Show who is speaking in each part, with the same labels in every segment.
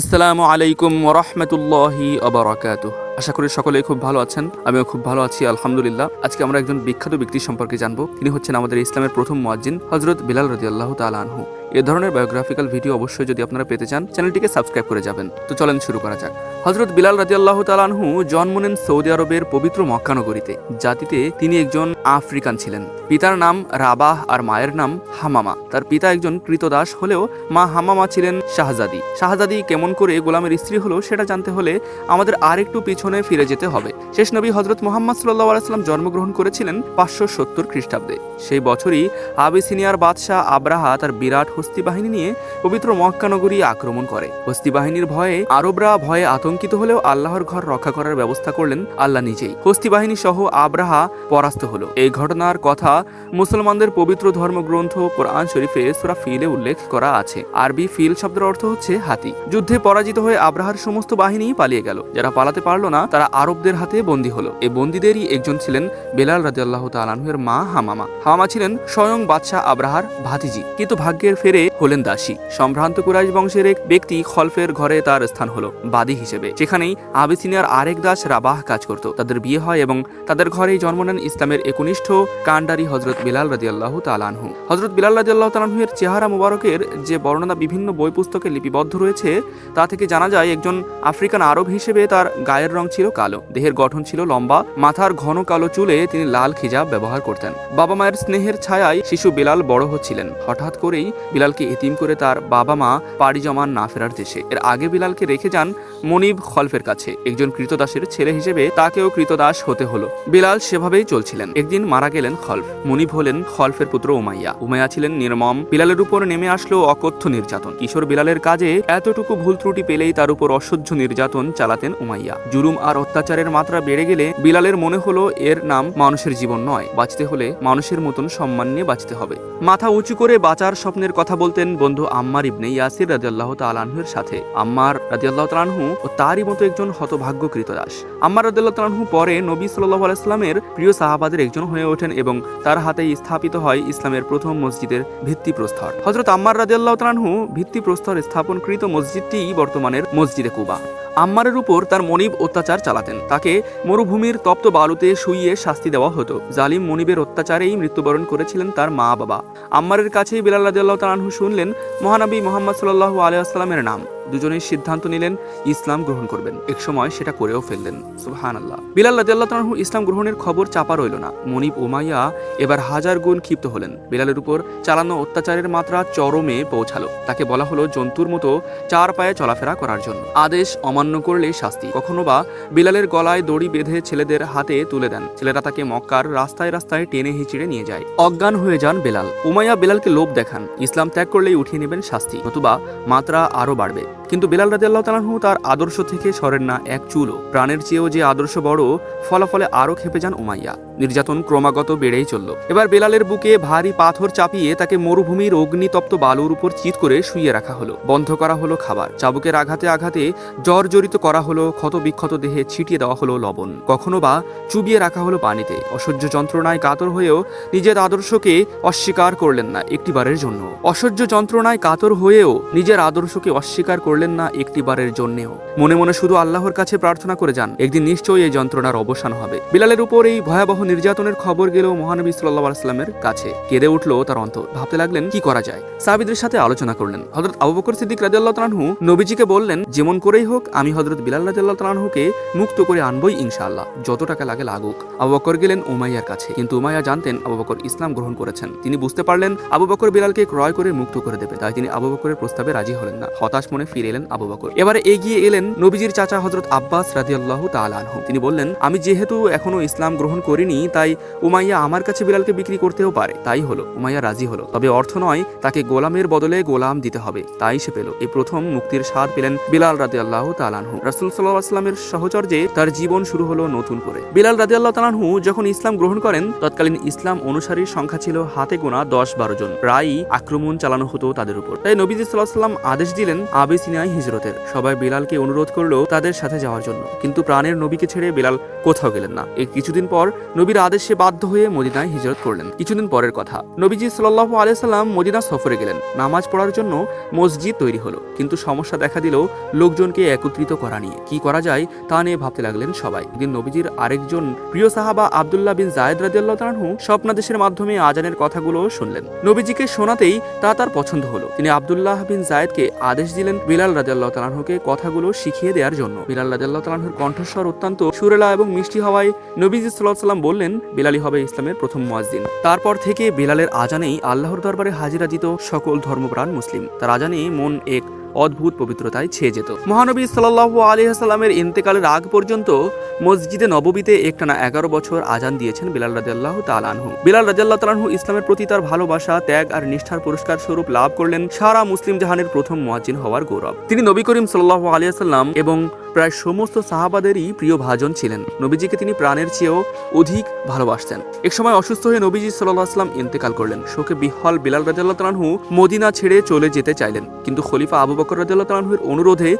Speaker 1: আসসালামু আলাইকুম রহমতুল্লাহি আবরাকাত আশা করি সকলে খুব ভালো আছেন, আমিও খুব ভালো আছি, আলহামদুলিল্লাহ। আজকে আমরা একজন বিখ্যাত ব্যক্তি সম্পর্কে জানব, তিনি হচ্ছেন আমাদের ইসলামের প্রথম মুয়াজ্জিন হজরত বিলাল রদি আল্লাহ তালা আনহু। এ ধরনের বায়োগ্রাফিক্যাল ভিডিও অবশ্যই যদি আপনারা পেতে চান, চ্যানেলটিকে সাবস্ক্রাইব করে যাবেন। তো চলেন শুরু করা যাক। হজরত বিলাল রাজি আল্লাহ তালানহু জন্ম নেন সৌদি আরবের পবিত্র মক্কানগরীতে জাতিতে তিনি একজন আফ্রিকান ছিলেন। পিতার নাম রাবাহ আর মায়ের নাম হামামা। তার পিতা একজন কৃতদাস হলেও মা হামামা ছিলেন শাহজাদি। শাহজাদি কেমন করে গোলামের স্ত্রী হলো সেটা জানতে হলে আমাদের আরেকটু পিছনে ফিরে যেতে হবে। শেষ নবী হজরত মোহাম্মদ সাল্লাহ আলাইসাল্লাম জন্মগ্রহণ করেছিলেন পাঁচশো সত্তর খ্রিস্টাব্দে। সেই বছরই আবিসিনিয়ার বাদশাহ আব্রাহা তার বিরাট হস্তি বাহিনী নিয়ে পবিত্র মক্কানগরী আক্রমণ করে। হস্তি বাহিনীর ভয়ে আরবরা ভয়ে আতঙ্কিত হলেও আল্লাহর ঘর রক্ষা করার ব্যবস্থা করলেন আল্লাহ নিজেই। হস্তি বাহিনী সহ আব্রাহা পরাস্ত হলো। এই ঘটনার কথা মুসলমানদের পবিত্র ধর্মগ্রন্থ কোরআন শরীফে সুরা ফিলে উল্লেখ করা আছে। আরবি ফিল শব্দের অর্থ হচ্ছে হাতি। যুদ্ধে পরাজিত হয়ে আব্রাহার সমস্ত বাহিনী পালিয়ে গেল। যারা পালাতে পারল না, তারা আরবদের হাতে বন্দী হলো। এই বন্দীদেরই একজন ছিলেন বেলাল রাজি আল্লাহ তালানহের মা হামামা। হামামা ছিলেন স্বয়ং বাদশাহ আব্রাহার ভাতিজি। কিন্তু ভাগ্যের ফেরে হলেন দাসী। সম্ভ্রান্ত কুরাইশ বংশের এক ব্যক্তি খলফের ঘরে তার স্থান হলো, বাদী হিসেবে। সেখানেই আবিসিনিয়ার আরেক দাস রাবাহ কাজ করত। তাদের বিয়ে হয় এবং তাদের ঘরেই জন্ম নেন ইসলামের একনিষ্ঠ কান্ডারি হজরত বিলাল রাজি আল্লাহ তালানহু হজরত বিলাল রাজি আল্লাহ তালানহুয়ের চেহারা মুবারকের যে বর্ণনা বিভিন্ন বই পুস্তকে লিপিবদ্ধ রয়েছে, তা থেকে জানা যায় একজন আফ্রিকান আরব হিসেবে তার গায়ের রং ছিল কালো। দেহের গঠন ছিল লম্বা, মাথার ঘন কালো চুলে তিনি লাল খিজাব ব্যবহার করতেন। বাবা মায়ের স্নেহের ছায়ায় শিশু বিলাল বড় হচ্ছিলেন। হঠাৎ করেই বিলালকে এতিম করে তার বাবা মা পাড়ি জমান না ফেরার দেশে। এর আগে বিলালকে রেখে যান মনিব খলফের কাছে। একজন কৃতদাসের ছেলে হিসেবে তাকেও কৃতদাস হতে হলো। বিলাল সেভাবেই চলছিলেন। একদিন মারা গেলেন খলফ। মনিব হলেন খলফের পুত্র উমাইয়া। উমাইয়া ছিলেন নির্মম। বিলালের উপর নেমে আসলো অকথ্য নির্যাতন। কিশোর বিলালের কাজে এতটুকু ভুল ত্রুটি পেলেই তার উপর অসহ্য নির্যাতন চালাতেন উমাইয়া। জুলুম আর অত্যাচারের মাত্রা বেড়ে গেলে বিলালের মনে হলো এর নাম মানুষের জীবন নয়। বাঁচতে হলে মানুষের মতন সম্মান নিয়ে বাঁচতে হবে। মাথা উঁচু করে বাঁচার স্বপ্নের কথা বলতেন বন্ধু আম্মার ইবনে ইয়াসির রাজিয়াল্লাহ তালানহুর সাথে। আম্মার রাজিয়াল্লাহ তালানহু ও তারই মতো একজন হতভাগ্য কৃতদাস আম্মার রাজিয়াল্লাহ তালানহু পরে নবী সাল্লাহ আলাইসলামের প্রিয় সাহাবাদের একজন হয়ে ওঠেন এবং তার হাতেই স্থাপিত হয় ইসলামের প্রথম মসজিদের ভিত্তিপ্রস্তর। হজরত আম্মার রাজিয়াল্লাহ তালানহু ভিত্তিপ্রস্তর স্থাপনকৃত মসজিদটিই বর্তমানের মসজিদে কুবা। আম্মারের উপর তার মনিব অত্যাচার চালাতেন। তাকে মরুভূমির তপ্ত বালুতে শুইয়ে শাস্তি দেওয়া হতো। জালিম মনিবের অত্যাচারেই মৃত্যুবরণ করেছিলেন তার মা বাবা আম্মারের কাছেই বিলাল রাদিয়াল্লাহু তাআলাহু শুনলেন মহানবী মোহাম্মদ সাল্লাল্লাহু আলিয়া আসসালামের নাম। দুজনেই সিদ্ধান্ত নিলেন ইসলাম গ্রহণ করবেন। এক সময় সেটা করেও ফেললেন। সুবহান আল্লাহ বিলাল রাদিয়াল্লাহু তাআলাহু ইসলাম গ্রহণের খবর চাপা রইল না। মনিব উমাইয়া এবার হাজার গুণ ক্ষিপ্ত হলেন। বিলালের উপর চালানো অত্যাচারের মাত্রা চরমে পৌঁছালো। তাকে বলা হলো জন্তুর মতো চার পায়ে চলাফেরা করার জন্য। আদেশ অমান্য করলে শাস্তি। কখনো বা বিলালের গলায় দড়ি বেঁধে ছেলেদের হাতে তুলে দেন। ছেলেরা তাকে মক্কার রাস্তায় রাস্তায় টেনে হিঁচড়ে নিয়ে যায়। অজ্ঞান হয়ে যান বেলাল। উমাইয়া বেলালকে লোভ দেখান। ইসলাম ত্যাগ করলেই উঠিয়ে নেবেন শাস্তি। নতুবা মাত্রা আরও বাড়বে। কিন্তু বেলাল রাজি আল্লাহ তালাহু তার আদর্শ থেকে সরেন না এক চুলও। প্রাণের চেয়েও যে আদর্শ বড়, ফলাফলে আরও খেপে যান উমাইয়া। নির্যাতন ক্রমাগত বেড়েই চলল। এবার বেলালের বুকে ভারী পাথর চাপিয়ে তাকে মরুভূমির অগ্নিতপ্ত বালুর উপর চিত করে শুইয়ে রাখা হলো। বন্ধ করা হলো খাবার। চাবুকের আঘাতে আঘাতে জ্বর জড়িত করা হলো ক্ষত বিক্ষত দেহে ছিটিয়ে দেওয়া হলো লবণ। কখনো বা চুবিয়ে রাখা হলো পানিতে। অসহ্য যন্ত্রণায় কাতর হয়েও নিজের আদর্শকে অস্বীকার করলেন না একটিবারের জন্য। অসহ্য যন্ত্রণায় কাতর হয়েও নিজের আদর্শকে অস্বীকার করলেন না একটিবারের জন্যেও। মনে মনে শুধু আল্লাহর কাছে প্রার্থনা করে যান। একদিন নিশ্চয়ই এই যন্ত্রণার অবসান হবে। বিলালের উপর এই ভয়াবহ নির্যাতনের খবর গেল মহানবী সাল্লাহ আলাইস্লামের কাছে। কেঁদে উঠল তার অন্তর। ভাবতে লাগলেন, কি করা যায়? সাহাবিদের সাথে আলোচনা করলেন। হজরত আবু বকর সিদ্দিক রাজিয়াল্লাহ তালানহু নবীজিকে বললেন, যেমন করেই হোক, আমি হজরত বিলাল রাজিয়াল্লাহ তালানহুকে মুক্ত করে আনবই ইনশাআল্লাহ। যত টাকা লাগে লাগুক। আবু বকর গেলেন উমাইয়ার কাছে। কিন্তু উমাইয়া জানতেন আবু বকর ইসলাম গ্রহণ করেছেন। তিনি বুঝতে পারলেন, আবু বকর বিলালকে ক্রয় করে মুক্ত করে দেবে। তাই তিনি আবু বকরের প্রস্তাবে রাজি হলেন না। হতাশ মনে ফিরে এলেন আবু বকর। এবারে এগিয়ে এলেন নবীজির চাচা হজরত আব্বাস রাজিয়াল্লাহ তালানহু তিনি বললেন, আমি যেহেতু এখনও ইসলাম গ্রহণ করিনি, তাই উমাইয়া আমার কাছে বিলালকে বিক্রি করতেও পারে। তাই হলো, উমাইয়া রাজি হলো। তবে অর্থ নয়, তাকে গোলামের বদলে গোলাম দিতে হবে। তাই সে পেল। এই প্রথম মুক্তির স্বাদ পেলেন বিলাল রাজি আল্লাহ তালানহু রাসুল সাল্লাহ আসলামের সহচর্যে তার জীবন শুরু হলো নতুন করে। বিলাল রাজি আল্লাহ তালানহু যখন ইসলাম গ্রহণ করেন, তৎকালীন ইসলাম অনুসারীর সংখ্যা ছিল হাতে গোনা দশ বারো জন। প্রায়ই আক্রমণ চালানো হতো তাদের উপর। তাই নবীজি সাল্লাহ সাল্লাম আদেশ দিলেন আবিসিনিয়া মদিনায় হিজরতের। সবাই বিলালকে অনুরোধ করল তাদের সাথে যাওয়ার জন্য। কিন্তু প্রাণের নবীকে ছেড়ে বিলাল কোথাও গেলেন না। এই কিছুদিন পর নবীর আদেশে বাধ্য হয়ে মদিনায় হিজরত করলেন। কিছুদিন পরের কথা, নবীজি সাল্লাহ আলিয়াল্লাম মদিনা সফরে গেলেন। নামাজ পড়ার জন্য মসজিদ তৈরি হলো। কিন্তু সমস্যা দেখা দিল লোকজনকে একত্রিত করা নিয়ে। কি করা যায় তা নিয়ে ভাবতে লাগলেন সবাই। একদিন নবীজির আরেকজন প্রিয় সাহাবা আবদুল্লাহ বিন জায়দ রাদিয়াল্লাহু তাআলাহু স্বপ্নাদেশের মাধ্যমে আজানের কথাগুলো শুনলেন। নবীজিকে শোনাতেই তা তার পছন্দ হলো। তিনি আবদুল্লাহ বিন জায়দকে আদেশ দিলেন, বিলাল রাদিয়াল্লাহু তাআলাহুকে কথাগুলো শিখিয়ে দেওয়ার জন্য। বিলাল রাজাল্লাহ তাআলাহুর কণ্ঠস্বর অত্যন্ত সুরেলা এবং মিষ্টি হওয়ায় নবীজি সাল্লাহ সাল্লাম বললেন বিলালি হবে ইসলামের প্রথম মুয়াজ্জিন। তারপর থেকে বিলালের আজানেই আল্লাহর দরবারে হাজিরা দিত সকল ধর্মপ্রাণ মুসলিম। তার আজানে মন এক অদ্ভুত পবিত্রতায় ছেয়ে যেত। মহানবী সাল্লাল্লাহু আলাইহি সাল্লামের ইন্তেকালের আগ পর্যন্ত মসজিদে নববীতে একটানা এগারো বছর আজান দিয়েছেন বিলাল রাদিয়াল্লাহু তাআলাহু বিলাল রাদিয়াল্লাহু তাআলাহু ইসলামের প্রতি তার ভালোবাসা, ত্যাগ আর নিষ্ঠার পুরস্কার স্বরূপ লাভ করলেন সারা মুসলিম জাহানের প্রথম মুয়াজ্জিন হওয়ার গৌরব। তিনি নবী করিম সাল্লাল্লাহু আলাইহি সাল্লাম এবং প্রায় সমস্ত সাহাবাদেরই প্রিয় ভাজন ছিলেন। নবীজিকে তিনি প্রাণের চেয়েও অধিক ভালোবাসতেন। এক সময় অসুস্থ হয়ে নবীজি আলাইহি ইন্তেকাল করলেন। শোকে বিহ্বল বিলাল রাদিয়াল্লাহু তাআলাহু মদিনা ছেড়ে চলে যেতে চাইলেন। কিন্তু খলিফা আবু বকর রাদিয়াল্লাহু তাআলাহুর অনুরোধে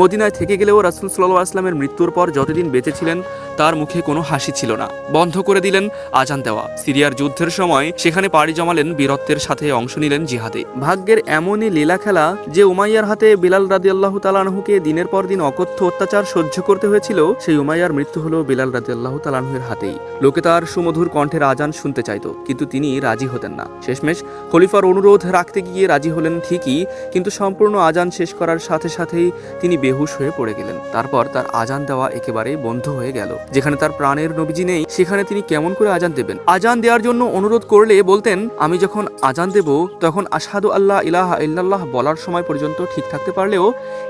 Speaker 1: মদিনায় থেকে গেলেও রাসূল সাল্লাল্লাহু আলাইহি সাল্লামের মৃত্যুর পর যতদিন বেঁচে ছিলেন, তার মুখে কোনো হাসি ছিল না। বন্ধ করে দিলেন আজান দেওয়া। সিরিয়ার যুদ্ধের সময় সেখানে পাড়ি জমালেন, বীরত্বের সাথে অংশ নিলেন জিহাদে। ভাগ্যের এমনই লীলা খেলা যে উমাইয়ার হাতে বিলাল রাদিয়াল্লাহু তাআলাহুকে দিনের পর দিন অকথ্য অত্যাচার সহ্য করতে হয়েছিল, সেই উমাইয়ার মৃত্যু হলো বিলাল রাদিয়াল্লাহু তাআলাহুর হাতেই। লোকে তার সুমধুর কণ্ঠের আজান শুনতে চাইতো, কিন্তু তিনি রাজি হতেন না। শেষমেশ খলিফার অনুরোধ রাখতে গিয়ে রাজি হলেন ঠিকই, কিন্তু সম্পূর্ণ আজান শেষ করার সাথে সাথেই তিনি বেহুশ হয়ে পড়ে গেলেন। তারপর তার আজান দেওয়া একেবারে বন্ধ হয়ে গেল। যেখানে তার প্রাণের নবীজি নেই, সেখানে তিনি কেমন করে আজান দেবেন? আজান দেওয়ার জন্য অনুরোধ করলে বলতেন, আমি যখন আজান দেব, তখন আসাদু আল্লাহ ইলাহা ইল্লাল্লাহ বলার সময় পর্যন্ত ঠিক থাকতে পারলেও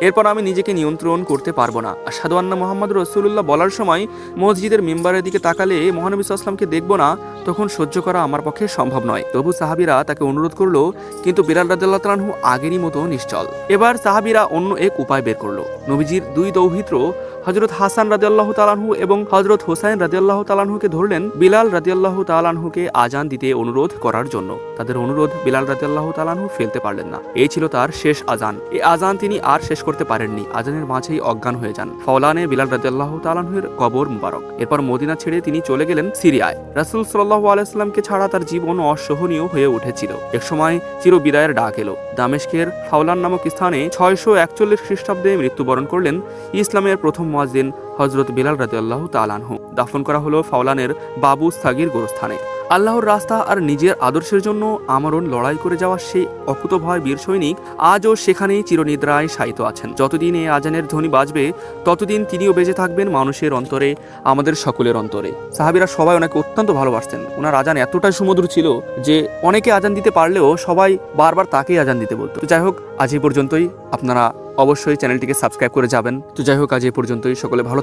Speaker 1: এরপর আমি নিজেকে নিয়ন্ত্রণ করতে পারব না। আসাদু আন্না মোহাম্মদ রসুল্লাহ বলার সময় মসজিদের মেম্বারের দিকে তাকালে মহানবী আসলামকে দেখব না, তখন সহ্য করা আমার পক্ষে সম্ভব নয়। তবু সাহাবিরা তাকে অনুরোধ করল, কিন্তু বিলাল তাআলাহু আগেরই মতো নিশ্চল। এবার সাহাবিরা অন্য এক উপায় বের করল। নবীজির দুই দৌহিত্র হজরত হাসান রাদিয়াল্লাহু তালানহু এবং হজরত হোসাইন রাদিয়াল্লাহু তালানহুকে ধরলেন, বিলাল রাদিয়াল্লাহু তালানহুকে আজান দিতে অনুরোধ করার জন্য। তাদের অনুরোধ বিলাল রাদিয়াল্লাহু তালানহু ফেলতে পারলেন না। এই ছিল তার শেষ আজান। এই আজান তিনি আর শেষ করতে পারেননি। আজানের মাঝেই অজ্ঞান হয়ে যান। ফওলানে বিলাল রাদিয়াল্লাহু তালানহুর কবর মুবারক। এরপর মদিনা ছেড়ে তিনি চলে গেলেন সিরিয়ায়। রাসূল সাল্লাল্লাহু আলাইহি সাল্লামকে ছাড়া তার জীবন অসহনীয় হয়ে উঠেছিল। একসময় চির বিদায়ের ডাক এলো। দামেশকের ফাওলান নামক স্থানে ছয়শো একচল্লিশ খ্রিস্টাব্দে মৃত্যুবরণ করলেন। ইসলামের প্রথম মুয়াজ্জিন হজরত বিলাল রাদিয়াল্লাহু তাআলাহু দাফন করা হলো ফাওলানের বাবু সাগির গোরস্থানে। আল্লাহর রাস্তা আর নিজের আদর্শের জন্য আমরণ লড়াই করে যাওয়া সেই অকুতভয় বীর সৈনিক আজও সেখানেই চিরনিদ্রায় শায়িত আছেন। যতদিন এই আজানের ধ্বনি বাজবে, ততদিন তিনিও বেঁচে থাকবেন মানুষের অন্তরে, আমাদের সকলের অন্তরে। সাহাবিরা সবাই ওনাকে অত্যন্ত ভালোবাসতেন। ওনার আজান এতটাই সুমধুর ছিল যে অনেকে আজান দিতে পারলেও সবাই বারবার তাকেই আজান দিতে বলতো। যাই হোক, আজ এই পর্যন্তই। আপনারা অবশ্যই চ্যানেলটিকে সাবস্ক্রাইব করে যাবেন। তো যাই হোক, আজ এই পর্যন্তই। সকলে ভালো